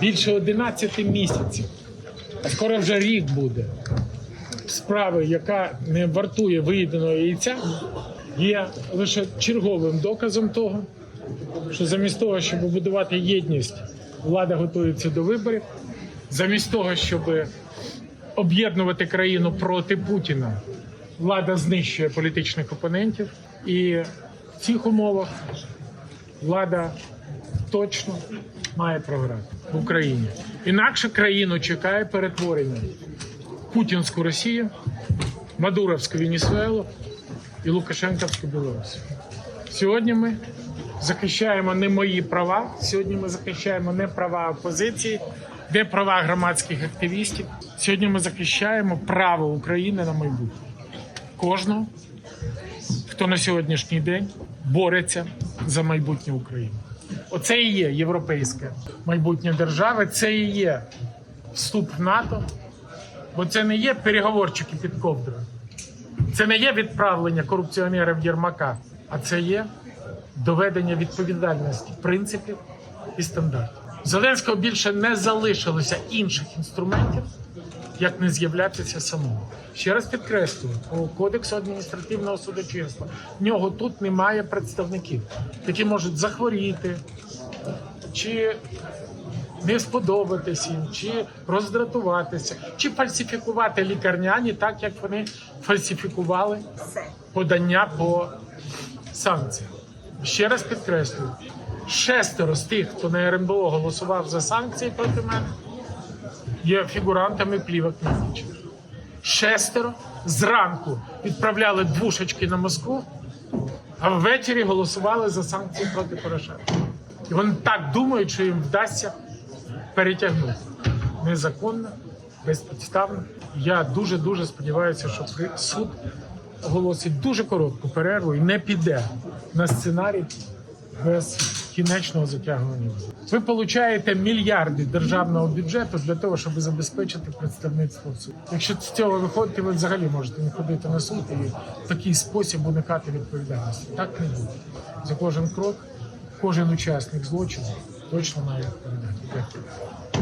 більше 11 місяців, а скоро вже рік буде. Справи, яка не вартує виїденого яйця, є лише черговим доказом того, що замість того, щоб будувати єдність, влада готується до виборів, замість того, щоб об'єднувати країну проти Путіна, влада знищує політичних опонентів. І в цих умовах влада точно має програти в Україні. Інакше країну чекає перетворення путінську Росію, Мадуровську Венесуелу і Лукашенківську Білорусь. Сьогодні ми захищаємо не мої права. Сьогодні ми захищаємо не права опозиції, не права громадських активістів. Сьогодні ми захищаємо право України на майбутнє. Кожного, хто на сьогоднішній день бореться за майбутнє України. Оце і є європейське майбутнє держави, це і є вступ в НАТО, бо це не є переговорчики під ковдрою. Це не є відправлення корупціонерів Єрмака, а це є доведення відповідальності принципів і стандартів. Зеленського більше не залишилося інших інструментів, як не з'являтися самому. Ще раз підкреслюю, по кодексу адміністративного судочинства в нього тут немає представників, які можуть захворіти чи не сподобатись їм, чи роздратуватися, чи фальсифікувати лікарняні, так як вони фальсифікували подання по санкціям. Ще раз підкреслюю: шестеро з тих, хто на РНБО голосував за санкції проти мене, є фігурантами плівок Міхніча. Шестеро зранку відправляли двушечки на Москву, а ввечері голосували за санкції проти Порошенка. І вони так думають, що їм вдасться перетягнути незаконно, безпідставно. Я дуже дуже сподіваюся, що суд оголосить дуже коротку перерву і не піде на сценарій без кінечного затягування. Ви получаєте мільярди державного бюджету для того, щоб забезпечити представництво в. Якщо з цього виходите, ви взагалі можете не ходити на суд і в такий спосіб уникати відповідальності. Так не буде. За кожен крок, кожен учасник злочину точно має відповідати.